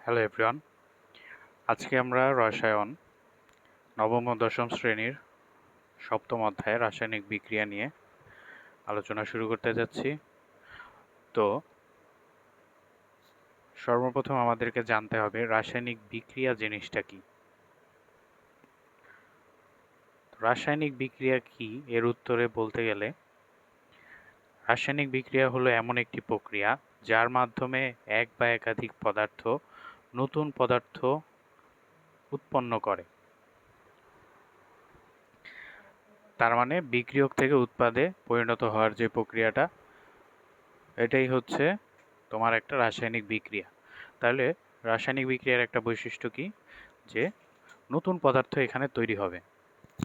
Hello everyone আজকে আমরা রসায়ন নবম ও দশম শ্রেণির সপ্তম অধ্যায়ে রাসায়নিক বিক্রিয়া নিয়ে আলোচনা শুরু করতে যাচ্ছি। তো, সর্বপ্রথম আমাদেরকে জানতে হবে রাসায়নিক বিক্রিয়া জিনিসটা কি? রাসায়নিক বিক্রিয়া কি? এর উত্তরে বলতে গেলে, রাসায়নিক বিক্রিয়া হলো এমন একটি প্রক্রিয়া যার মাধ্যমে এক বা একাধিক পদার্থ নতুন পদার্থ উৎপন্ন করে। তার মানে বিক্রিয়ক থেকে উৎপাদে পরিণত হওয়ার যে প্রক্রিয়াটা, এটাই হচ্ছে তোমার একটা রাসায়নিক বিক্রিয়া। তাহলে রাসায়নিক বিক্রিয়ার একটা বৈশিষ্ট্য কি? যে নতুন পদার্থ এখানে তৈরি হবে।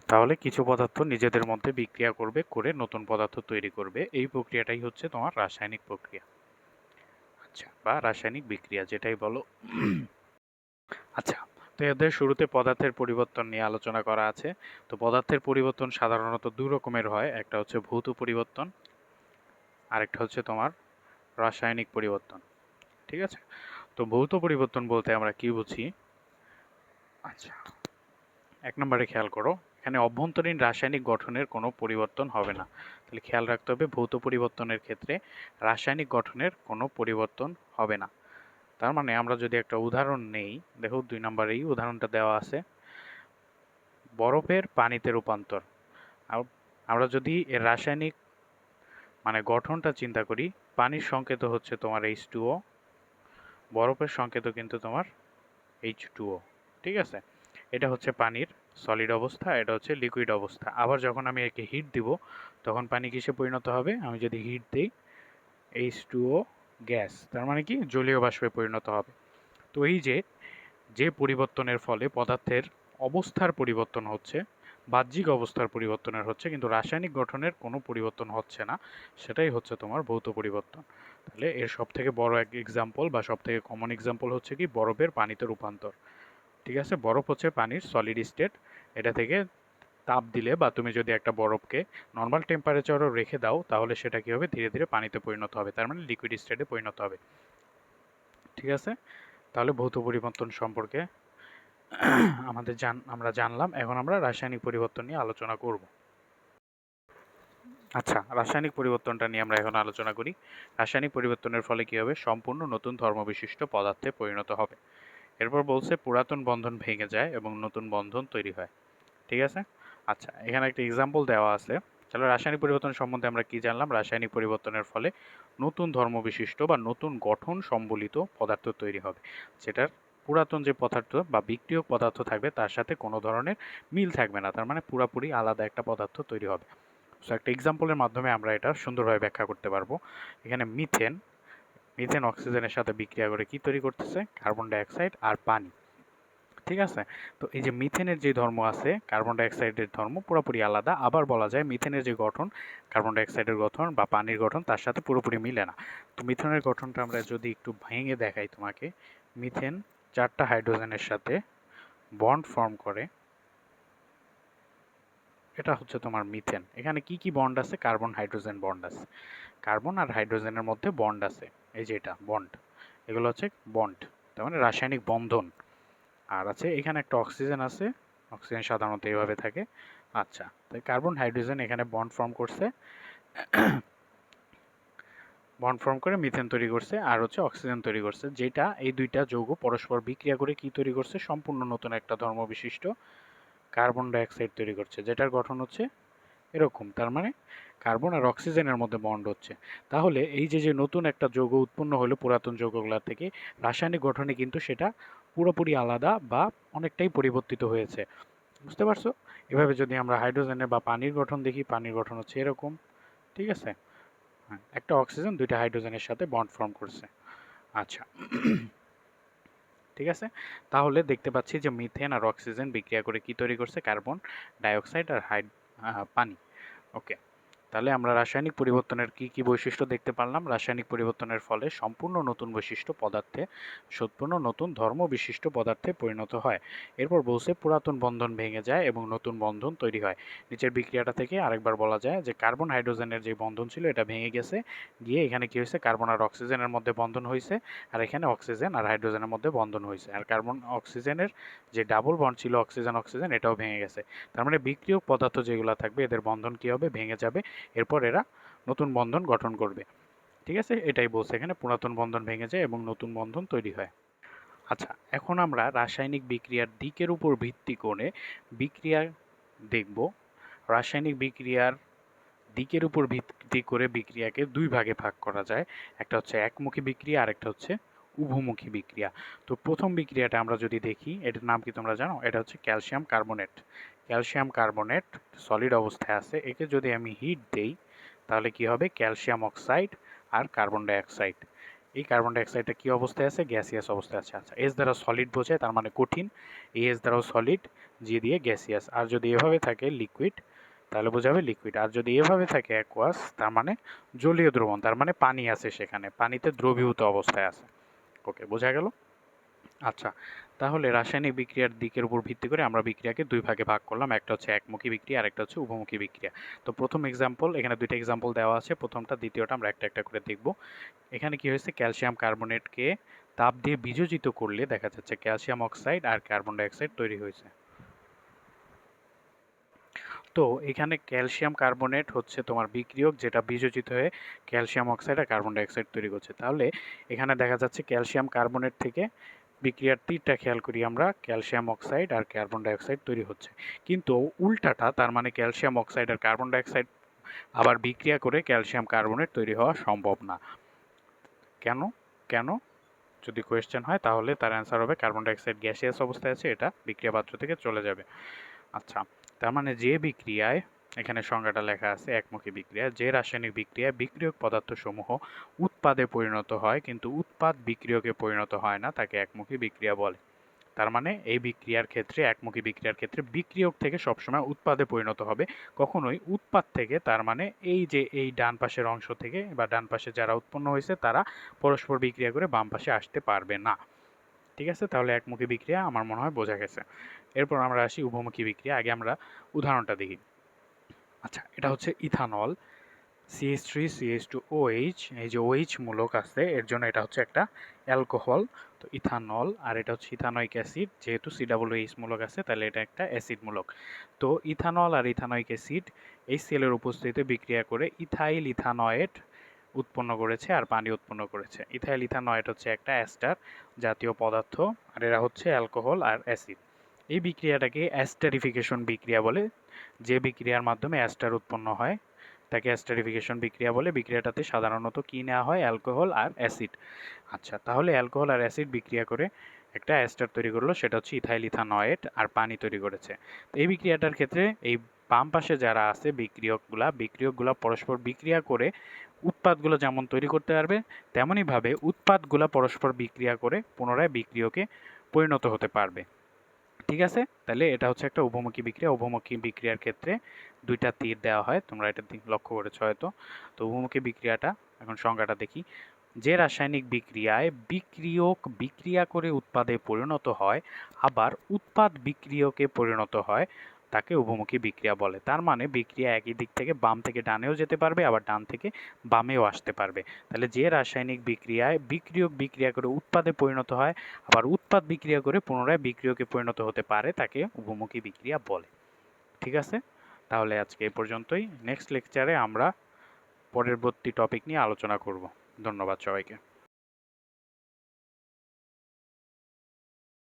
তাহলে কিছু পদার্থ নিজেদের মধ্যে বিক্রিয়া করবে, করে নতুন পদার্থ তৈরি করবে। এই প্রক্রিয়াটাই হচ্ছে তোমার রাসায়নিক প্রক্রিয়া। আচ্ছা বা রাসায়নিক বিক্রিয়া যেটাই বলো। আচ্ছা তো এদের শুরুতে পদার্থের পরিবর্তন নিয়ে আলোচনা করা আছে। তো পদার্থের পরিবর্তন সাধারণত দু রকমের হয়, একটা হচ্ছে ভৌত পরিবর্তন, আরেকটা হচ্ছে তোমার রাসায়নিক পরিবর্তন, ঠিক আছে? তো ভৌত পরিবর্তন বলতে আমরা কি বুঝি? আচ্ছা এক নম্বরে খেয়াল করো। এখানে অভ্যন্তরীণ রাসায়নিক গঠনের কোনো পরিবর্তন হবে না। তাহলে খেয়াল রাখতে হবে, ভৌত পরিবর্তনের ক্ষেত্রে রাসায়নিক গঠনের কোনো পরিবর্তন হবে না। তার মানে আমরা যদি একটা উদাহরণ নেই, দেখো দুই নম্বরেই উদাহরণটা দেওয়া আছে। বরফের পানিতে রূপান্তর। আমরা যদি এর রাসায়নিক মানে গঠনটা চিন্তা করি, পানির সংকেত হচ্ছে তোমার এইচ টুও বরফের সংকেত কিন্তু তোমার এইচ টুও ঠিক আছে? এটা হচ্ছে পানির সলিড অবস্থা, এটা হচ্ছে লিকুইড অবস্থা। আবার যখন আমি একে হিট দিব, তখন পানি কিসে পরিণত হবে? আমি যদি হিট দিই এইচ টুও গ্যাস তার মানে কি? জলীয় বাষ্পে পরিণত হবে। তো এই যে যে পরিবর্তনের ফলে পদার্থের অবস্থার পরিবর্তন হচ্ছে, বাহ্যিক অবস্থার পরিবর্তনের হচ্ছে, কিন্তু রাসায়নিক গঠনের কোনো পরিবর্তন হচ্ছে না, সেটাই হচ্ছে তোমার ভৌত পরিবর্তন। তাহলে এর সব থেকে বড় এক এক্সাম্পল বা সব থেকে কমন এক্সাম্পল হচ্ছে কি? বরফের পানিতে রূপান্তর। ঠিক আছে? বরফ হচ্ছে পানির সলিড স্টেট এটা থেকে তাপ দিলে বা তুমি যদি একটা বরফকে নর্মাল টেম্পারেচারও রেখে দাও, তাহলে সেটা কী হবে? ধীরে ধীরে পানিতে পরিণত হবে, তার মানে লিকুইড স্টেটে পরিণত হবে। ঠিক আছে? তাহলে ভৌত পরিবর্তন সম্পর্কে আমাদের জান, আমরা জানলাম, এখন আমরা রাসায়নিক পরিবর্তন নিয়ে আলোচনা করব। আচ্ছা রাসায়নিক পরিবর্তনটা নিয়ে আমরা এখন আলোচনা করি। রাসায়নিক পরিবর্তনের ফলে কী হবে? সম্পূর্ণ নতুন ধর্মবিশিষ্ট পদার্থে পরিণত হবে। এরপর বলছে পুরাতন বন্ধন ভেঙে যায় এবং নতুন বন্ধন তৈরি হয়। ঠিক আছে? আচ্ছা এখানে একটা এক্সাম্পল দেওয়া আছে। তাহলে রাসায়নিক পরিবর্তন সম্বন্ধে আমরা কি জানলাম? রাসায়নিক পরিবর্তনের ফলে নতুন ধর্মবিশিষ্ট বা নতুন গঠন সম্বলিত পদার্থ তৈরি হবে। যেটার পুরাতন যে পদার্থ বা বিক্রিয়ক পদার্থ থাকবে, তার সাথে কোনো ধরনের মিল থাকবে না। তার মানে পুরাপুরি আলাদা একটা পদার্থ তৈরি হবে। সো একটা এক্সাম্পলের মাধ্যমে আমরা এটা সুন্দরভাবে ব্যাখ্যা করতে পারব। এখানে মিথেন মিথেন অক্সিজেনের সাথে বিক্রিয়া করে কি তৈরি করতেছে? কার্বন ডাইঅক্সাইড আর পানি। ঠিক আছে? তো এই যে মিথেনের যে ধর্ম আছে, কার্বন ডাইঅক্সাইডের ধর্ম পুরোপুরি আলাদা। আবার বলা যায় মিথেনের যে গঠন, কার্বন ডাইঅক্সাইডের গঠন বা পানির গঠন, তার সাথে পুরোপুরি মিলে না। তো মিথেনের গঠনটা আমরা যদি একটু ভেঙে দেখাই তোমাকে, মিথেন চারটা হাইড্রোজেনের সাথে বন্ড ফর্ম করে। এটা হচ্ছে তোমার মিথেন। এখানে কি কি বন্ড আছে? কার্বন হাইড্রোজেন বন্ড আছে। কার্বন আর হাইড্রোজেনের মধ্যে বন্ড আছে। এই যে এটা বন্ড এগুলো হচ্ছে বন্ড তার মানে রাসায়নিক বন্ধন। আর আছে, এখানে একটা অক্সিজেন আছে। অক্সিজেন সাধারণত এইভাবে থাকে। আচ্ছা তাই কার্বন হাইড্রোজেন এখানে বন্ড ফর্ম করছে। বন্ড ফর্ম করে মিথেন তৈরি করছে। আর হচ্ছে অক্সিজেন তৈরি করছে। যেটা, এই দুইটা যৌগ পরস্পর বিক্রিয়া করে কি তৈরি করছে? সম্পূর্ণ নতুন একটা ধর্ম বিশিষ্ট কার্বন ডাইঅক্সাইড তৈরি করছে, যেটার গঠন হচ্ছে এরকম, তার মানে কার্বন আর অক্সিজেনের মধ্যে বন্ড হচ্ছে। তাহলে এই যে যে নতুন একটা যৌগ উৎপন্ন হলো পুরাতন যৌগগুলোর থেকে, রাসায়নিক গঠনে কিন্তু সেটা পুরোপুরি আলাদা বা অনেকটাই পরিবর্তিত হয়েছে। বুঝতে পারছ? এভাবে যদি আমরা হাইড্রোজেনের বা পানির গঠন দেখি, পানির গঠন হচ্ছে এরকম, ঠিক আছে? হ্যাঁ একটা অক্সিজেন দুইটা হাইড্রোজেনের সাথে বন্ড ফর্ম করছে। আচ্ছা। ঠিক আছে? তাহলে দেখতে পাচ্ছি যে মিথেন আর অক্সিজেন বিক্রিয়া করে কি তৈরি করছে? কার্বন ডাইঅক্সাইড আর হাইড পানি। ওকে তাহলে আমরা রাসায়নিক পরিবর্তনের কি কি বৈশিষ্ট্য দেখতে পারলাম? রাসায়নিক পরিবর্তনের ফলে সম্পূর্ণ নতুন বৈশিষ্ট্য পদার্থে, সম্পূর্ণ নতুন ধর্ম বিশিষ্ট পদার্থে পরিণত হয়। এরপর বলছে পুরাতন বন্ধন ভেঙে যায় এবং নতুন বন্ধন তৈরি হয়। নিচের বিক্রিয়াটা থেকে আরেকবার বলা যায় যে কার্বন হাইড্রোজেনের যে বন্ধন ছিল এটা ভেঙে গেছে। গিয়ে এখানে কি হয়েছে? কার্বন আর অক্সিজেনের মধ্যে বন্ধন হয়েছে আর এখানে অক্সিজেন আর হাইড্রোজেনের মধ্যে বন্ধন হয়েছে। আর কার্বন অক্সিজেনের যে ডাবল বন্ড ছিল, অক্সিজেন অক্সিজেন, এটাও ভেঙে গেছে। তার মানে বিক্রিয়ক পদার্থ যেগুলো থাকবে এদের বন্ধন কি হবে? ভেঙে যাবে। এরপর এরা নতুন বন্ধন গঠন করবে। ঠিক আছে? এটাই বলছে এখানে। পুরাতন বন্ধন ভেঙে যায় এবং নতুন বন্ধন তৈরি হয়। আচ্ছা এখন আমরা রাসায়নিক বিক্রিয়ার দিকের উপর ভিত্তি করে বিক্রিয়া দেখব। রাসায়নিক বিক্রিয়ার দিকের উপর ভিত্তি করে বিক্রিয়াকে দুই ভাগে ভাগ করা যায়। একটা হচ্ছে একমুখী বিক্রিয়া আর একটা হচ্ছে উভমুখী বিক্রিয়া। তো প্রথম বিক্রিয়াটা আমরা যদি দেখি, এটার নাম কি তোমরা জানো? এটা হচ্ছে calcium carbonate. Calcium carbonate solid অবস্থায় আছে, একে যদি আমি হিট দেই, তাহলে কি হবে? ক্যালসিয়াম অক্সাইড আর কার্বন ডাইঅক্সাইড এই কার্বন ডাইঅক্সাইডটা কি অবস্থায় আছে? গ্যাসিয়াস অবস্থায় আছে। আচ্ছা এস দ্বারা সলিড বোঝায় তার মানে কঠিন। এই এস দ্বারাও সলিড জি দিয়ে গ্যাসিয়াস আর যদি এভাবে থাকে লিকুইড তাহলে বোঝাবে লিকুইড আর যদি এভাবে থাকে অ্যাকোয়াস তার মানে জলীয় দ্রবণ, তার মানে পানি আছে সেখানে। পানিতে দ্রবীভূত অবস্থায় আছে। ওকে বোঝা গেল? আচ্ছা তাহলে রাসায়নিক বিক্রিয়ার দিকের উপর ভিত্তি করে আমরা বিক্রিয়াকে দুই ভাগে ভাগ করলাম। একটা হচ্ছে একমুখী বিক্রিয়া আর একটা হচ্ছে উভমুখী বিক্রিয়া। তো প্রথম এক্সাম্পল এখানে দুইটা এক্সাম্পল দেওয়া আছে। প্রথমটা, দ্বিতীয়টা আমরা একটা একটা করে দেখব। এখানে কি হয়েছে? ক্যালসিয়াম কার্বনেটকে তাপ দিয়ে বিযোজিত করলে দেখা যাচ্ছে ক্যালসিয়াম অক্সাইড আর কার্বন ডাইঅক্সাইড তৈরি হয়েছে। তো এখানে ক্যালসিয়াম কার্বনেট হচ্ছে তোমার বিক্রিয়ক যেটা বিযোজিত হয়ে ক্যালসিয়াম অক্সাইড আর কার্বন ডাইঅক্সাইড তৈরি করছে। তাহলে এখানে দেখা যাচ্ছে ক্যালসিয়াম কার্বনেট থেকে বিক্রিয়ার তীরটা খেয়াল করি আমরা, ক্যালসিয়াম অক্সাইড আর কার্বন ডাইঅক্সাইড তৈরি হচ্ছে। কিন্তু উল্টাটা তার মানে ক্যালসিয়াম অক্সাইড আর কার্বন ডাইঅক্সাইড আবার বিক্রিয়া করে ক্যালসিয়াম কার্বনেট তৈরি হওয়া সম্ভব না। কেন? কেন? যদি কোয়েশ্চেন হয় তাহলে তার অ্যান্সার হবে কার্বন ডাইঅক্সাইড গ্যাসিয়াস অবস্থায় আছে, এটা বিক্রিয়া পাত্র থেকে চলে যাবে। আচ্ছা তার মানে যে বিক্রিয়ায় এখানে সংজ্ঞাটা লেখা আছে, একমুখী বিক্রিয়া। যে রাসায়নিক বিক্রিয়া বিক্রিয়ক পদার্থসমূহ উৎপাদে পরিণত হয়, কিন্তু উৎপাদ বিক্রিয়কে পরিণত হয় না, তাকে একমুখী বিক্রিয়া বলে। তার মানে এই বিক্রিয়ার ক্ষেত্রে, একমুখী বিক্রিয়ার ক্ষেত্রে বিক্রিয়ক থেকে সবসময় উৎপাদে পরিণত হবে। কখনোই উৎপাদ থেকে, তার মানে এই যে এই ডান পাশের অংশ থেকে বা ডান পাশে যারা উৎপন্ন হয়েছে, তারা পরস্পর বিক্রিয়া করে বাম পাশে আসতে পারবে না। ঠিক আছে? তাহলে একমুখী বিক্রিয়া আমার মনে হয় বোঝা গেছে। এরপর আমরা আসি উভমুখী বিক্রিয়া। আগে আমরা উদাহরণটা দেখি। আচ্ছা এটা হচ্ছে ethanol CH three CH two OH এই যে ওএইচ মূলক আছে, এর জন্য এটা হচ্ছে একটা অ্যালকোহল। তো ইথানল আর এটা হচ্ছে ইথানয়িক অ্যাসিড, যেহেতু সি ডাবল এইচ মূলক আছে, তাহলে এটা একটা অ্যাসিড মূলক। তো ইথানল আর ইথানয়িক অ্যাসিড, এই সেলের উপস্থিতিতে বিক্রিয়া করে ইথাইল ইথানয়েড উৎপন্ন করেছে আর পানি উৎপন্ন করেছে। ইথাইল ইথানয়েড হচ্ছে একটা অ্যাস্টার জাতীয় পদার্থ আর এরা হচ্ছে অ্যালকোহল আর অ্যাসিড। এই বিক্রিয়াটাকে অ্যাস্টারিফিকেশন বিক্রিয়া বলে যে বিক্রিয়ার মাধ্যমে অ্যাস্টার উৎপন্ন হয়, তাকে অ্যাস্টারিফিকেশন বিক্রিয়া বলে। বিক্রিয়াটাতে সাধারণত কী নেওয়া হয়? অ্যালকোহল আর অ্যাসিড। আচ্ছা তাহলে অ্যালকোহল আর অ্যাসিড বিক্রিয়া করে একটা অ্যাস্টার তৈরি করল, সেটা হচ্ছে ইথাইল ইথানয়েড আর পানি তৈরি করেছে। এই বিক্রিয়াটার ক্ষেত্রে এই বাম পাশে যারা আছে, বিক্রিয়কগুলা বিক্রিয়কগুলা পরস্পর বিক্রিয়া করে উৎপাদগুলো যেমন তৈরি করতে পারবে তেমনইভাবে উৎপাদগুলো পরস্পর বিক্রিয়া করে পুনরায় বিক্রিয়কে পরিণত হতে পারবে। ঠিক আছে? তাহলে এটা হচ্ছে একটা উভমুখী বিক্রিয়া। উভমুখী বিক্রিয়ার ক্ষেত্রে দুইটা তীর দেওয়া হয়। তোমরা এটা লক্ষ্য করেছ হয়তো। তো উভমুখী বিক্রিয়াটা, এখন সংজ্ঞাটা দেখি। যে রাসায়নিক বিক্রিয়ায় বিক্রিয়ক বিক্রিয়া করে উৎপাদে পরিণত হয়, আবার উৎপাদ বিক্রিয়কে পরিণত হয় তাকে উভমুখী বিক্রিয়া বলে। তার মানে বিক্রিয়া একই দিক থেকে বাম থেকে ডানেও যেতে পারবে, আবার ডান থেকে বামেও আসতে পারবে। তাহলে যে রাসায়নিক বিক্রিয়ায় বিক্রিয়ক বিক্রিয়া করে উৎপাদে পরিণত হয়, আবার উৎপাদ বিক্রিয়া করে পুনরায় বিক্রিয়কে পরিণত হতে পারে তাকে উভমুখী বিক্রিয়া বলে। ঠিক আছে? তাহলে আজকে এ পর্যন্তই। নেক্সট লেকচারে আমরা পরবর্তী টপিক নিয়ে আলোচনা করব। ধন্যবাদ সবাইকে।